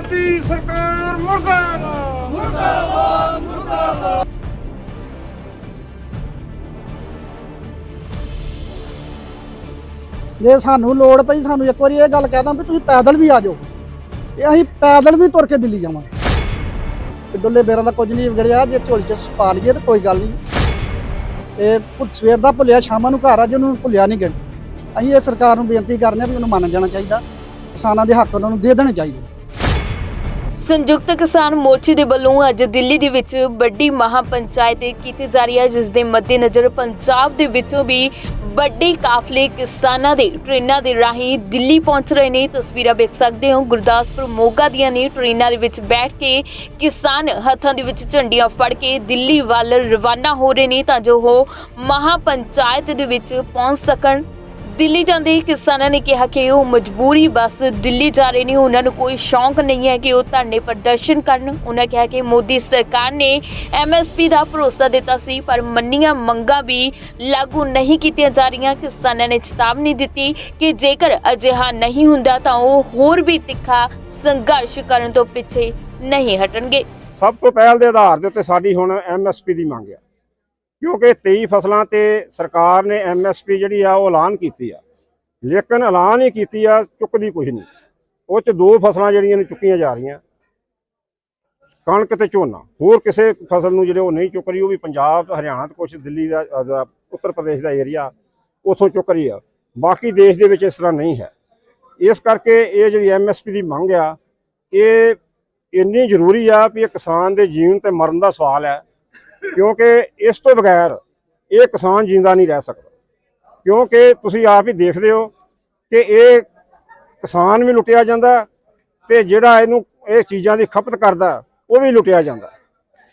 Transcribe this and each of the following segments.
ਮੋਦੀ ਸਰਕਾਰ ਮੁਰਦਾਬਾਦ। ਮੁਰਦਾਬਾਦ ਮੁਰਦਾਬਾਦ। ਜੇ ਸਾਨੂੰ ਲੋੜ ਪਈ, ਸਾਨੂੰ ਇੱਕ ਵਾਰੀ ਇਹ ਗੱਲ ਕਹਿ ਦਾਂ ਵੀ ਤੁਸੀਂ ਪੈਦਲ ਵੀ ਆ ਜਾਓ। ਤੇ ਅਸੀਂ ਪੈਦਲ ਵੀ ਤੁਰ ਕੇ ਦਿੱਲੀ ਜਾਵਾਂਗੇ। ਡੁੱਲੇ ਬੇਰਾਂ ਦਾ ਕੁਝ ਨਹੀਂ ਵਿਗੜਿਆ, ਜੇ ਝੋਲੀ ਚ ਪਾ ਲਈਏ ਤੇ ਕੋਈ ਗੱਲ ਨਹੀਂ। ਤੇ ਸਵੇਰ ਦਾ ਭੁੱਲਿਆ, ਸ਼ਾਮਾਂ ਨੂੰ ਘਰ ਆ ਜੇ ਉਹਨੂੰ ਭੁੱਲਿਆ ਨਹੀਂ ਗਿਣ। ਅਸੀਂ ਇਹ ਸਰਕਾਰ ਨੂੰ ਬੇਨਤੀ ਕਰਨੇ ਆ ਵੀ ਉਹਨੂੰ ਮੰਨ ਜਾਣਾ ਚਾਹੀਦਾ। ਕਿਸਾਨਾਂ ਦੇ ਹੱਕ ਉਹਨਾਂ ਨੂੰ ਦੇ ਦੇਣੇ ਚਾਹੀਦੇ। ਸੰਯੁਕਤ ਕਿਸਾਨ ਮੋਰਚੇ ਦੇ ਵੱਲੋਂ ਅੱਜ ਦਿੱਲੀ ਦੇ ਵਿੱਚ ਵੱਡੀ ਮਹਾ ਪੰਚਾਇਤ ਕੀਤੀ ਜਾ ਰਹੀ ਹੈ, ਜਿਸ ਦੇ ਮੱਦੇਨਜ਼ਰ ਪੰਜਾਬ ਦੇ ਵਿੱਚੋਂ ਵੀ ਵੱਡੇ ਕਾਫਲੇ ਕਿਸਾਨਾਂ ਦੇ ਟ੍ਰੇਨਾਂ ਦੇ ਰਾਹੀਂ ਦਿੱਲੀ ਪਹੁੰਚ ਰਹੇ ਨੇ। ਤਸਵੀਰਾਂ ਵੇਖ ਸਕਦੇ ਹੋ, ਗੁਰਦਾਸਪੁਰ ਮੋਗਾ ਦੀਆਂ ਨੇ ਟ੍ਰੇਨਾਂ ਦੇ ਵਿੱਚ ਬੈਠ ਕੇ ਕਿਸਾਨ ਹੱਥਾਂ ਦੇ ਵਿੱਚ ਝੰਡੀਆਂ ਫੜ ਕੇ ਦਿੱਲੀ ਵੱਲ ਰਵਾਨਾ ਹੋ ਰਹੇ ਨੇ, ਤਾਂ ਜੋ ਉਹ ਮਹਾ ਪੰਚਾਇਤ ਦੇ ਵਿੱਚ ਪਹੁੰਚ ਸਕਣ। ਦਿੱਲੀ ਜਾਂਦੇ ਹੀ ਕਿਸਾਨਾਂ ਨੇ ਕਿਹਾ ਕਿ ਉਹ ਮਜਬੂਰੀ ਬਸ ਦਿੱਲੀ ਜਾ ਰਹੇ ਨੇ। ਉਹਨਾਂ ਨੂੰ ਕੋਈ ਸ਼ੌਂਕ ਨਹੀਂ ਹੈ ਕਿ ਉਹ ਧਰਨੇ ਪ੍ਰਦਰਸ਼ਨ ਕਰਨ। ਉਹਨਾਂ ਕਿਹਾ ਕਿ ਮੋਦੀ ਸਰਕਾਰ ਨੇ ਐਮਐਸਪੀ ਦਾ ਭਰੋਸਾ ਦਿੱਤਾ ਸੀ, ਪਰ ਮੰਨੀਆਂ ਮੰਗਾਂ ਵੀ ਲਾਗੂ ਨਹੀਂ ਕੀਤੀਆਂ ਜਾ ਰਹੀਆਂ। ਕਿਸਾਨਾਂ ਨੇ ਚੇਤਾਵਨੀ ਦਿੱਤੀ ਕਿ ਜੇਕਰ ਅਜਿਹਾ ਨਹੀਂ ਹੁੰਦਾ ਤਾਂ ਉਹ ਹੋਰ ਵੀ ਤਿੱਖਾ ਸੰਘਰਸ਼ ਕਰਨ ਤੋਂ ਪਿੱਛੇ ਨਹੀਂ ਹਟਣਗੇ। ਸਭ ਤੋਂ ਪਹਿਲ ਦੇ ਆਧਾਰ ਦੇ ਉੱਤੇ ਸਾਡੀ ਹੁਣ ਐਮਐਸਪੀ ਦੀ ਮੰਗ ਆ ਕਿਉਂਕਿ 23 ਫਸਲਾਂ ਤੇ ਸਰਕਾਰ ਨੇ ਐਮਐਸਪੀ ਜਿਹੜੀ ਆ ਉਹ ਐਲਾਨ ਕੀਤੀ ਆ। ਲੇਕਿਨ ਐਲਾਨ ਹੀ ਕੀਤੀ ਆ, ਚੁੱਕਦੀ ਕੁਝ ਨਹੀਂ। ਉਹ ਚ ਦੋ ਫਸਲਾਂ ਜਿਹੜੀਆਂ ਨੇ ਚੁੱਕੀਆਂ ਜਾ ਰਹੀਆਂ। ਕਣਕ ਤੇ ਝੋਨਾ। ਹੋਰ ਕਿਸੇ ਫਸਲ ਨੂੰ ਜਿਹੜੇ ਉਹ ਨਹੀਂ ਚੁੱਕ ਰਹੀ, ਉਹ ਵੀ ਪੰਜਾਬ, ਹਰਿਆਣਾ ਤੇ ਕੁਝ ਦਿੱਲੀ ਦਾ ਉੱਤਰ ਪ੍ਰਦੇਸ਼ ਦਾ ਏਰੀਆ ਉਥੋਂ ਚੁੱਕ ਰਹੀ ਆ। ਬਾਕੀ ਦੇਸ਼ ਦੇ ਵਿੱਚ ਇਸ ਤਰ੍ਹਾਂ ਨਹੀਂ ਹੈ। ਇਸ ਕਰਕੇ ਇਹ ਜਿਹੜੀ ਐਮਐਸਪੀ ਦੀ ਮੰਗ ਆ, ਇਹ ਇੰਨੀ ਜ਼ਰੂਰੀ ਆ ਵੀ ਇਹ ਕਿਸਾਨ ਦੇ ਜੀਵਨ ਤੇ ਮਰਨ ਦਾ ਸਵਾਲ ਹੈ। ਕਿਉਂਕਿ ਇਸ ਤੋਂ ਬਗੈਰ ਇਹ ਕਿਸਾਨ ਜਿੰਦਾ ਨਹੀਂ ਰਹਿ ਸਕਦਾ। ਕਿਉਂਕਿ ਤੁਸੀਂ ਆਪ ਹੀ ਦੇਖਦੇ ਹੋ ਕਿ ਇਹ ਕਿਸਾਨ ਵੀ ਲੁੱਟਿਆ ਜਾਂਦਾ ਤੇ ਜਿਹੜਾ ਇਹਨੂੰ ਇਹ ਚੀਜ਼ਾਂ ਦੀ ਖਪਤ ਕਰਦਾ, ਉਹ ਵੀ ਲੁੱਟਿਆ ਜਾਂਦਾ।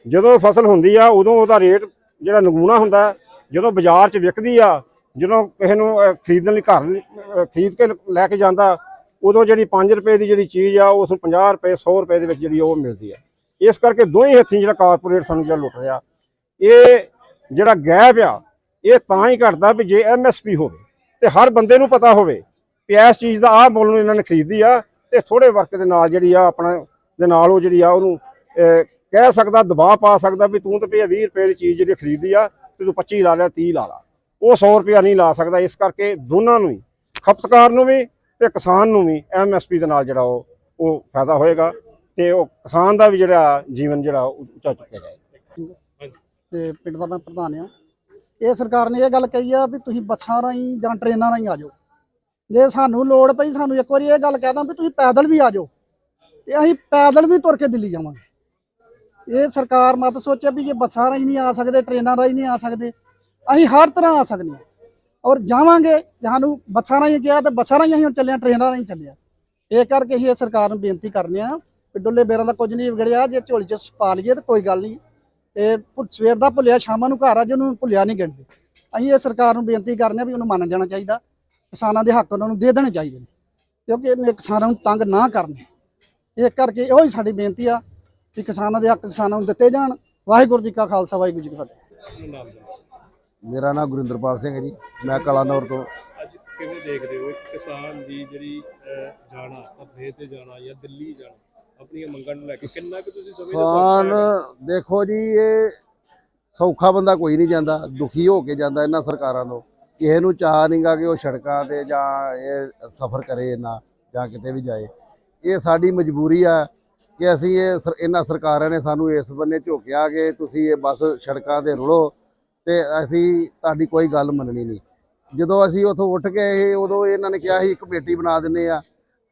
ਜਦੋਂ ਫਸਲ ਹੁੰਦੀ ਆ, ਉਦੋਂ ਉਹਦਾ ਰੇਟ ਜਿਹੜਾ ਨਗੂਣਾ ਹੁੰਦਾ, ਜਦੋਂ ਬਾਜ਼ਾਰ 'ਚ ਵਿਕਦੀ ਆ, ਜਦੋਂ ਕਿਸੇ ਨੂੰ ਖਰੀਦਣ ਲਈ ਘਰ ਖਰੀਦ ਕੇ ਲੈ ਕੇ ਜਾਂਦਾ, ਉਦੋਂ ਜਿਹੜੀ 5 ਰੁਪਏ ਦੀ ਜਿਹੜੀ ਚੀਜ਼ ਆ, ਉਸ ਨੂੰ 50 ਰੁਪਏ 100 ਰੁਪਏ ਦੇ ਵਿੱਚ ਜਿਹੜੀ ਉਹ ਮਿਲਦੀ ਆ। ਇਸ ਕਰਕੇ ਦੋਹੀਂ ਹੱਥੀਂ ਜਿਹੜਾ ਕਾਰਪੋਰੇਟ ਸਾਨੂੰ ਜਿਹੜਾ ਲੁੱਟ ਰਿਹਾ ਇਹ ਜਿਹੜਾ ਗੈਪ ਆ, ਇਹ ਤਾਂ ਹੀ ਘਟਦਾ ਵੀ ਜੇ ਐਮਐਸਪੀ ਹੋਵੇ ਤੇ ਹਰ ਬੰਦੇ ਨੂੰ ਪਤਾ ਹੋਵੇ ਕਿ ਇਸ ਚੀਜ਼ ਦਾ ਆਹ ਮੁੱਲ ਨੂੰ ਇਹਨਾਂ ਨੇ ਖਰੀਦੀ ਆ ਤੇ ਥੋੜੇ ਵਰਕ ਦੇ ਨਾਲ ਜਿਹੜੀ ਆ ਆਪਣਾ, ਦੇ ਨਾਲ ਉਹ ਜਿਹੜੀ ਆ ਉਹਨੂੰ ਕਹਿ ਸਕਦਾ, ਦਬਾਅ ਪਾ ਸਕਦਾ ਵੀ ਤੂੰ ਤੇ ਭਈ 20 ਰੁਪਏ ਦੀ ਚੀਜ਼ ਜਿਹੜੀ ਖਰੀਦੀ ਆ ਤੇ ਤੂੰ 25 ਲਾ ਲਿਆ 30 ਲਾ ਲਾ। ਉਹ 100 ਰੁਪਇਆ ਨਹੀਂ ਲਾ ਸਕਦਾ, ਇਸ ਕਰਕੇ ਦੋਨਾਂ ਨੂੰ ਹੀ ਖਪਤਕਾਰ ਨੂੰ ਵੀ ਤੇ ਕਿਸਾਨ ਨੂੰ ਵੀ ਐਮਐਸਪੀ ਦੇ ਨਾਲ ਜਿਹੜਾ ਉਹ ਉਹ ਫਾਇਦਾ ਹੋਏਗਾ ਤੇ ਉਹ ਕਿਸਾਨ ਦਾ ਵੀ ਜਿਹੜਾ ਜੀਵਨ ਜਿਹੜਾ ਉਹ ਉੱਚਾ ਚੁੱਕਿਆ ਜਾਏਗਾ। ਤੇ ਪਿੰਡ ਦਾ ਮੈਂ ਪ੍ਰਧਾਨ ਆ ਇਹ ਸਰਕਾਰ ਨੇ ਇਹ ਗੱਲ ਕਹੀ ਆ ਵੀ ਤੁਸੀਂ ਬੱਸਾਂ ਰਾਹੀਂ ਜਾਂ ਟ੍ਰੇਨਾਂ ਰਾਹੀਂ ਆ ਜਾਓ। ਜੇ ਸਾਨੂੰ ਲੋੜ ਪਈ, ਸਾਨੂੰ ਇੱਕ ਵਾਰੀ ਇਹ ਗੱਲ ਕਹਿ ਦਾਂ ਵੀ ਤੁਸੀਂ ਪੈਦਲ ਵੀ ਆ ਜਾਓ ਤੇ ਅਸੀਂ ਪੈਦਲ ਵੀ ਤੁਰ ਕੇ ਦਿੱਲੀ ਜਾਵਾਂਗੇ। ਇਹ ਸਰਕਾਰ ਮਤ ਸੋਚੇ ਵੀ ਜੇ ਬੱਸਾਂ ਰਾਹੀਂ ਨਹੀਂ ਆ ਸਕਦੇ, ਟ੍ਰੇਨਾਂ ਰਾਹੀਂ ਨਹੀਂ ਆ ਸਕਦੇ, ਅਸੀਂ ਹਰ ਤਰ੍ਹਾਂ ਆ ਸਕਦੇ ਹਾਂ। ਔਰ ਜਾਵਾਂਗੇ ਜੇ ਸਾਨੂੰ ਬੱਸਾਂ ਰਾਹੀਂ ਗਿਆ ਤੇ ਬੱਸਾਂ ਰਾਹੀਂ ਅਸੀਂ ਚੱਲਿਆ ਚੱਲੇ ਟ੍ਰੇਨਾਂ ਰਾਹੀਂ ਚੱਲਿਆ ਇਹ ਕਰਕੇ ਅਸੀਂ ਇਹ ਸਰਕਾਰ ਨੂੰ ਬੇਨਤੀ ਕਰਨੇ ਆ ਵੀ ਡੁੱਲੇ ਬੇਰਾਂ ਦਾ ਕੁਝ ਨਹੀਂ ਵਿਗੜਿਆ, ਜੇ ਝੋਲੀ ਚ ਪਾ ਲਈਏ ਤਾਂ ਕੋਈ ਗੱਲ ਨਹੀਂ। ਤੇ ਸਵੇਰ ਦਾ ਭੁੱਲਿਆ ਸ਼ਾਮਾਂ ਨੂੰ ਘਰ ਆ ਜੇ ਉਹਨੂੰ ਭੁੱਲਿਆ ਨਹੀਂ ਗਿਣਦੇ। ਅਸੀਂ ਇਹ ਸਰਕਾਰ ਨੂੰ ਬੇਨਤੀ ਕਰਨੇ ਆ ਵੀ ਉਹਨੂੰ ਮੰਨ ਜਾਣਾ ਚਾਹੀਦਾ। ਕਿਸਾਨਾਂ ਦੇ ਹੱਕ ਉਹਨਾਂ ਨੂੰ ਦੇ ਦੇਣੇ ਚਾਹੀਦੇ ਨੇ। ਕਿਉਂਕਿ ਇਹਨੇ ਕਿਸਾਨਾਂ ਨੂੰ ਤੰਗ ਨਾ ਕਰਨ। ਇਹ ਕਰਕੇ ਉਹੀ ਸਾਡੀ ਬੇਨਤੀ ਆ ਕਿ ਕਿਸਾਨਾਂ ਦੇ ਹੱਕ ਕਿਸਾਨਾਂ ਨੂੰ ਦਿੱਤੇ ਜਾਣ। ਵਾਹਿਗੁਰੂ ਜੀ ਕਾ ਖਾਲਸਾ ਵਾਹਿਗੁਰੂ ਜੀ ਕੀ ਫਤਿਹ। ਮੇਰਾ ਨਾਮ ਗੁਰਿੰਦਰਪਾਲ ਸਿੰਘ ਹੈ ਜੀ। ਮੈਂ ਕਲਾਨੌਰ ਤੋਂ। ਅੱਜ ਕਿਵੇਂ ਦੇਖਦੇ ਹੋ ਇੱਕ ਕਿਸਾਨ ਦੀ ਜਿਹੜੀ ਜਾਣਾ ਤੇ ਜਾਣਾ ਜਾਂ ਦਿੱਲੀ ਜਾਣਾ? ਆਪਣੀਆਂ ਮੰਗਾਂ ਨੂੰ ਲੈ ਕੇ। ਕਿੰਨਾ ਕੁ ਤੁਸੀਂ ਸਮਝਦੇ ਕਿਸਾਨ ਦੇਖੋ ਜੀ ਇਹ ਸੌਖਾ ਬੰਦਾ ਕੋਈ ਨਹੀਂ ਜਾਂਦਾ ਦੁਖੀ ਹੋ ਕੇ ਜਾਂਦਾ ਇਹਨਾਂ ਸਰਕਾਰਾਂ ਤੋਂ। ਕਿਸੇ ਨੂੰ ਚਾਹ ਨਹੀਂਗਾ ਕਿ ਉਹ ਸੜਕਾਂ ਤੇ ਜਾਂ ਇਹ ਸਫ਼ਰ ਕਰੇ ਨਾ ਜਾਂ ਕਿਤੇ ਵੀ ਜਾਏ। ਇਹ ਸਾਡੀ ਮਜਬੂਰੀ ਆ ਕਿ ਅਸੀਂ ਇਹ ਇਹਨਾਂ ਸਰਕਾਰਾਂ ਨੇ ਸਾਨੂੰ ਇਸ ਬੰਨੇ ਝੋਕਿਆ ਕਿ ਤੁਸੀਂ ਇਹ ਬਸ ਸੜਕਾਂ ਤੇ ਰੁਲੋ ਤੇ ਅਸੀਂ ਤੁਹਾਡੀ ਕੋਈ ਗੱਲ ਮੰਨਣੀ ਨਹੀਂ। ਜਦੋਂ ਅਸੀਂ ਉਥੋਂ ਉੱਠ ਕੇ ਉਦੋਂ ਇਹਨਾਂ ਨੇ ਕਿਹਾ ਸੀ ਕਮੇਟੀ ਬਣਾ ਦਿੰਨੇ ਆ।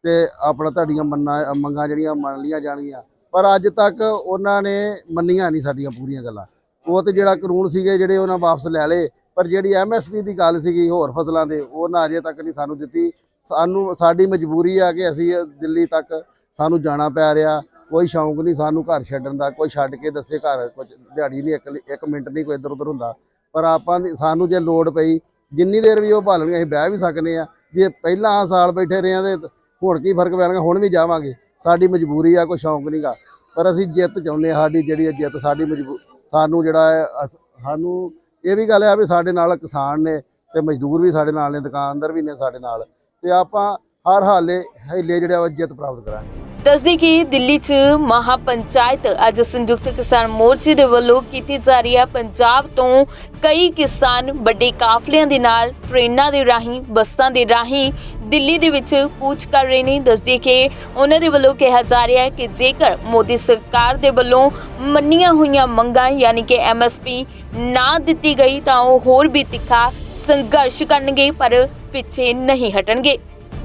ਤੇ ਆਪਣਾ ਤੁਹਾਡੀਆਂ ਮੰਨਾਂ, ਮੰਗਾਂ ਜਿਹੜੀਆਂ ਮੰਨ ਲੀਆਂ ਜਾਣਗੀਆਂ। ਪਰ ਅੱਜ ਤੱਕ ਉਹਨਾਂ ਨੇ ਮੰਨੀਆਂ ਨਹੀਂ ਸਾਡੀਆਂ ਪੂਰੀਆਂ ਗੱਲਾਂ। ਉਹ ਤੇ ਜਿਹੜਾ ਕਾਨੂੰਨ ਸੀਗੇ ਜਿਹੜੇ ਉਹਨਾਂ ਵਾਪਸ ਲੈ ਲਏ, ਪਰ ਜਿਹੜੀ ਐਮਐਸਪੀ ਦੀ ਗੱਲ ਸੀਗੀ ਹੋਰ ਫਸਲਾਂ ਦੇ, ਉਹ ਨਾ ਅਜੇ ਤੱਕ ਨਹੀਂ ਸਾਨੂੰ ਦਿੱਤੀ। ਸਾਨੂੰ, ਸਾਡੀ ਮਜਬੂਰੀ ਆ ਕਿ ਅਸੀਂ ਦਿੱਲੀ ਤੱਕ ਸਾਨੂੰ ਜਾਣਾ ਪੈ ਰਿਹਾ। ਕੋਈ ਸ਼ੌਂਕ ਨਹੀਂ ਸਾਨੂੰ ਘਰ ਛੱਡਣ ਦਾ, ਕੋਈ ਛੱਡ ਕੇ ਦੱਸੇ ਘਰ ਕੁਝ ਦਿਹਾੜੀ ਨਹੀਂ, ਇੱਕ ਇੱਕ ਮਿੰਟ ਨਹੀਂ, ਕੋਈ ਇੱਧਰ ਉੱਧਰ ਹੁੰਦਾ। ਪਰ ਆਪਾਂ ਦੀ- ਸਾਨੂੰ ਜੇ ਲੋੜ ਪਈ, ਜਿੰਨੀ ਦੇਰ ਵੀ ਉਹ ਭਾਲਣਗੇ ਅਸੀਂ ਬਹਿ ਵੀ ਸਕਨੇ ਆ। ਜੇ ਪਹਿਲਾਂ ਸਾਲ ਬੈਠੇ ਰਹੇ ਆ ਤੇ ਹੁਣ ਕੀ ਫ਼ਰਕ ਪੈਣਗਾ? ਹੁਣ ਵੀ ਜਾਵਾਂਗੇ। ਸਾਡੀ ਮਜਬੂਰੀ ਆ, ਕੋਈ ਸ਼ੌਂਕ ਨਹੀਂਗਾ ਪਰ ਅਸੀਂ ਜਿੱਤ ਚਾਹੁੰਦੇ ਹਾਂ, ਸਾਡੀ ਜਿਹੜੀ ਇਹ ਜਿੱਤ ਸਾਡੀ ਮਜਬੂ, ਸਾਨੂੰ ਜਿਹੜਾ ਹੈ ਅਸ- ਸਾਨੂੰ ਇਹ ਵੀ ਗੱਲ ਆ ਵੀ ਸਾਡੇ ਨਾਲ ਕਿਸਾਨ ਨੇ ਤੇ ਮਜ਼ਦੂਰ ਵੀ ਸਾਡੇ ਨਾਲ ਨੇ, ਦੁਕਾਨਦਾਰ ਵੀ ਨੇ ਸਾਡੇ ਨਾਲ। ਤੇ ਆਪਾਂ ਹਰ ਹਾਲੇ, ਹੇਲੇ ਜਿਹੜਾ ਵਾ ਜਿੱਤ ਪ੍ਰਾਪਤ ਕਰਾਂਗੇ। ਦੱਸਦੀ ਕਿ ਦਿੱਲੀ 'ਚ ਮਹਾ ਪੰਚਾਇਤ ਅੱਜ ਸੰਯੁਕਤ ਕਿਸਾਨ ਮੋਰਚੇ ਦੇ ਵੱਲੋਂ ਕੀਤੀ ਜਾ ਰਹੀ ਹੈ ਪੰਜਾਬ ਤੋਂ ਕਈ ਕਿਸਾਨ ਵੱਡੇ ਕਾਫਲਿਆਂ ਦੇ ਨਾਲ ਟ੍ਰੇਨਾਂ ਦੇ ਰਾਹੀਂ, ਬੱਸਾਂ ਦੇ ਰਾਹੀਂ ਦਿੱਲੀ ਦੇ ਵਿੱਚ ਕੂਚ ਕਰ ਰਹੇ ਨੇ। ਦੱਸਦੀ ਕਿ ਉਹਨਾਂ ਦੇ ਵੱਲੋਂ ਕਿਹਾ ਜਾ ਰਿਹਾ ਹੈ ਕਿ ਜੇਕਰ ਮੋਦੀ ਸਰਕਾਰ ਦੇ ਵੱਲੋਂ ਮੰਨੀਆਂ ਹੋਈਆਂ ਮੰਗਾਂ, ਯਾਨੀ ਕਿ ਐਮਐਸਪੀ ਨਾ ਦਿੱਤੀ ਗਈ ਤਾਂ ਉਹ ਹੋਰ ਵੀ ਤਿੱਖਾ ਸੰਘਰਸ਼ ਕਰਨਗੇ, ਪਰ ਪਿੱਛੇ ਨਹੀਂ ਹਟਣਗੇ।